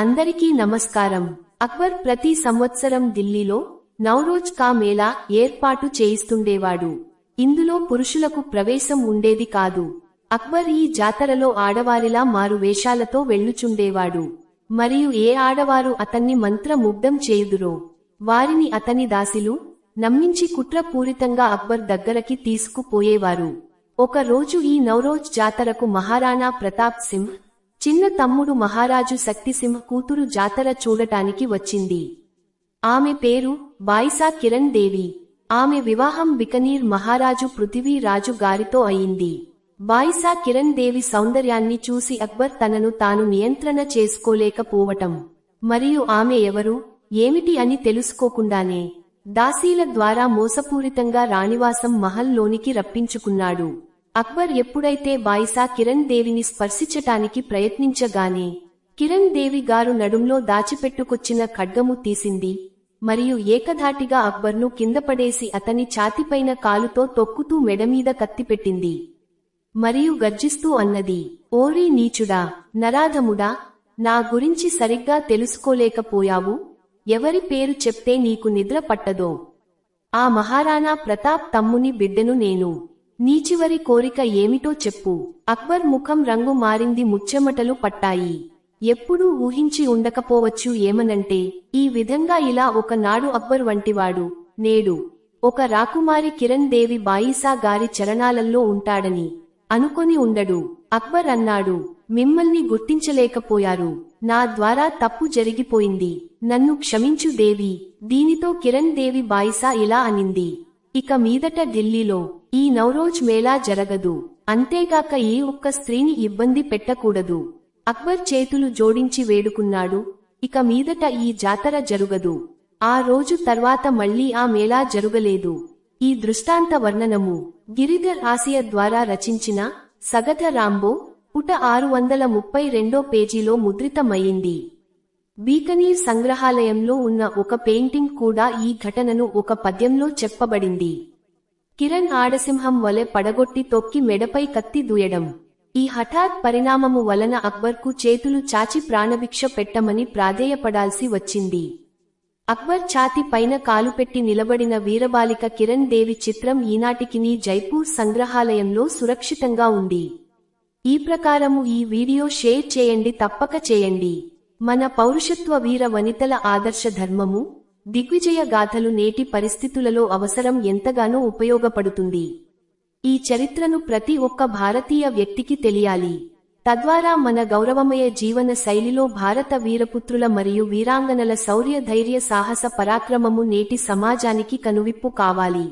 అందరికీ నమస్కారం. అక్బర్ ప్రతి సంవత్సరం ఢిల్లీలో నవరోజ్ కా మేళా ఏర్పాటు చేయిస్తుండేవాడు. ఇందులో పురుషులకు ప్రవేశం ఉండేది కాదు. అక్బర్ ఈ జాతరలో ఆడవారిలా మారు వేషాలతో వెళ్ళుచుండేవాడు. మరియు ఏ ఆడవారు అతన్ని మంత్రముగ్ధం చేయుదురో వారిని అతని దాసిలు నమ్మించి కుట్రపూరితంగా అక్బర్ దగ్గరకి తీసుకుపోయేవారు. ఒక రోజు ఈ నౌరోజ్ జాతరకు మహారాణా ప్రతాప్ సింహ్ చిన్న తమ్ముడు మహారాజు శక్తిసింహ కూతురు జాతర చూడటానికి వచ్చింది. ఆమె పేరు బాయిసా కిరణ్ దేవి. ఆమె వివాహం బికనీర్ మహారాజు పృథివీరాజు గారితో అయింది. బాయిసా కిరణ్ దేవి సౌందర్యాన్ని చూసి అక్బర్ తనను తాను నియంత్రణ చేసుకోలేకపోవటం. మరియు ఆమె ఎవరు ఏమిటి అని తెలుసుకోకుండానే దాసీల ద్వారా మోసపూరితంగా రాణివాసం మహల్లోనికి రప్పించుకున్నాడు. అక్బర్ ఎప్పుడైతే బాయిసా కిరణ్ దేవిని స్పర్శించటానికి ప్రయత్నించగానే కిరణ్ దేవి గారు నడుంలో దాచిపెట్టుకొచ్చిన ఖడ్గము తీసింది. మరియు ఏకధాటిగా అక్బర్ను కిందపడేసి అతని ఛాతిపైన కాలుతో తొక్కుతూ మెడమీద కత్తిపెట్టింది. మరియు గర్జిస్తూ అన్నది ఓరీ నీచుడా నరాధముడా నా గురించి సరిగ్గా తెలుసుకోలేకపోయావు. ఎవరి పేరు చెప్తే నీకు నిద్ర పట్టదో. ఆ మహారాణా ప్రతాప్ తమ్ముని బిడ్డను నేను నీ చివరి కోరిక ఏమిటో చెప్పు. అక్బర్ ముఖం రంగు మారింది ముచ్చెమటలు పట్టాయి. ఎప్పుడూ ఊహించి ఉండకపోవచ్చు ఏమనంటే ఈ విధంగా ఇలా ఒకనాడు అక్బర్ వంటివాడు నేడు ఒక రాకుమారి కిరణ్ దేవి బాయిసా గారి చరణాలల్లో ఉంటాడని అనుకొని ఉండడు. అక్బర్ అన్నాడు మిమ్మల్ని గుర్తించలేకపోయారు. నా ద్వారా తప్పు జరిగిపోయింది. నన్ను క్షమించు దేవి. దీనితో కిరణ్ దేవి బాయిసా ఇలా అనింది. ఇక మీదట ఢిల్లీలో ఈ నౌరోజ్ మేళా జరగదు. అంతేగాక ఏ ఒక్క స్త్రీని ఇబ్బంది పెట్టకూడదు. అక్బర్ చేతులు జోడించి వేడుకున్నాడు. ఇక మీదట ఈ జాతర జరుగదు. ఆ రోజు తర్వాత మళ్ళీ ఆ మేళా జరుగలేదు. ఈ దృష్టాంత వర్ణనము గిరిధర్ ఆసియ ద్వారా రచించిన సగట రాంబో పుట ఆరు వందల ముప్పై రెండో పేజీలో ముద్రితమయ్యింది. బీకనీర్ సంగ్రహాలయంలో ఉన్న ఒక పెయింటింగ్ కూడా ఈ ఘటనను ఒక పద్యంలో చెప్పబడింది. కిరణ్ ఆడసింహం వలె పడగొట్టి తొక్కి మెడపై కత్తి దూయడం. ఈ హఠాత్ పరిణామము వలన అక్బర్కు చేతులు చాచి ప్రాణభిక్ష పెట్టమని ప్రాధేయపడాల్సి వచ్చింది. అక్బర్ ఛాతి పైన కాలుపెట్టి నిలబడిన వీరబాలిక కిరణ్ దేవి చిత్రం ఈనాటికిని జైపూర్ సంగ్రహాలయంలో సురక్షితంగా ఉంది. ఈ ప్రకారము ఈ వీడియో షేర్ చేయండి తప్పక చేయండి. మన పౌరుషత్వ వీర వనితల ఆదర్శ ధర్మము దిగ్విజయ గాథలు నేటి పరిస్థితులలో అవసరం ఎంతగానో ఉపయోగపడుతుంది. ఈ చరిత్రను ప్రతి ఒక్క భారతీయ వ్యక్తికి తెలియాలి. తద్వారా మన గౌరవమయ జీవన శైలిలో భారత వీరపుత్రుల మరియు వీరాంగనల శౌర్య ధైర్య సాహస పరాక్రమము నేటి సమాజానికి కనువిప్పు కావాలి.